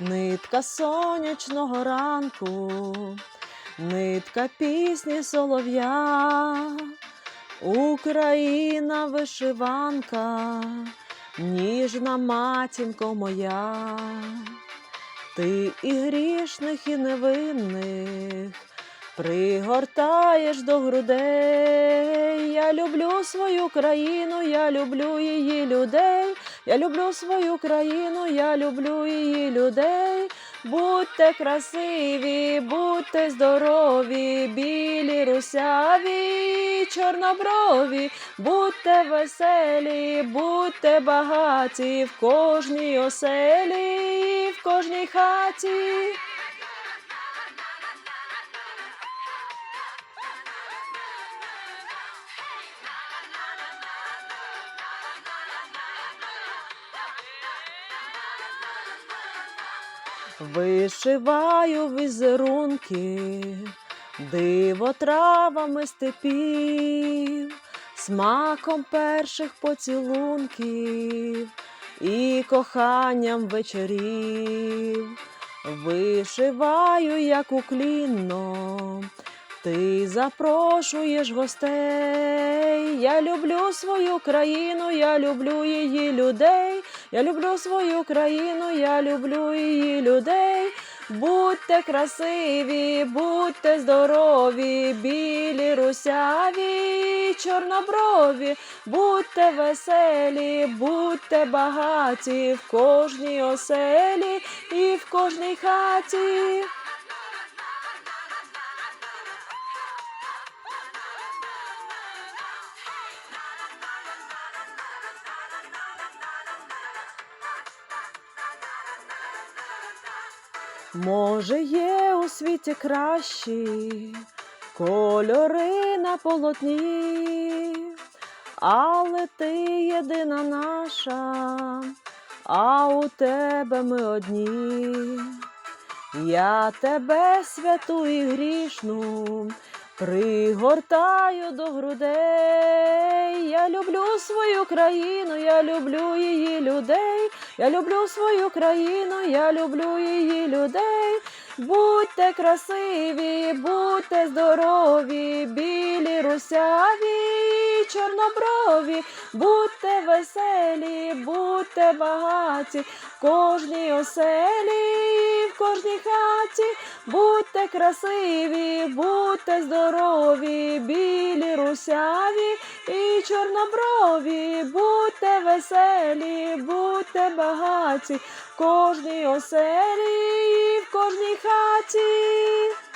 нитка сонячного ранку, нитка пісні солов'я, Україна вишиванка, ніжна матінко моя, ти і грішних, і невинних пригортаєш до грудей. Я люблю свою країну, я люблю її людей. Я люблю свою країну, я люблю її людей. Будьте красиві, будьте здорові, білі русяві, чорноброві, будьте веселі, будьте багаті в кожній оселі, в кожній хаті. Вишиваю візерунки, диво травами степів, смаком перших поцілунків і коханням вечорів. Вишиваю, як уклінно, ти запрошуєш гостей. Я люблю свою країну, я люблю її людей. Я люблю свою країну, я люблю її людей. Будьте красиві, будьте здорові, білі русяві, чорноброві, будьте веселі, будьте багаті в кожній оселі і в кожній хаті. Може, є у світі кращі кольори на полотні, але ти єдина наша, а у тебе ми одні. Я тебе, святу і грішну, пригортаю до грудей. Я люблю свою країну, я люблю її людей. Я люблю свою країну, я люблю її людей. Будьте красиві, будьте здорові, білі русяві, чорноброві, будьте веселі, будьте багаті, в кожній оселі, в кожній хаті, будьте красиві, будьте здорові, білі русяві і чорноброві, будьте веселі, будьте багаті, в кожній оселі, в кожній хаті.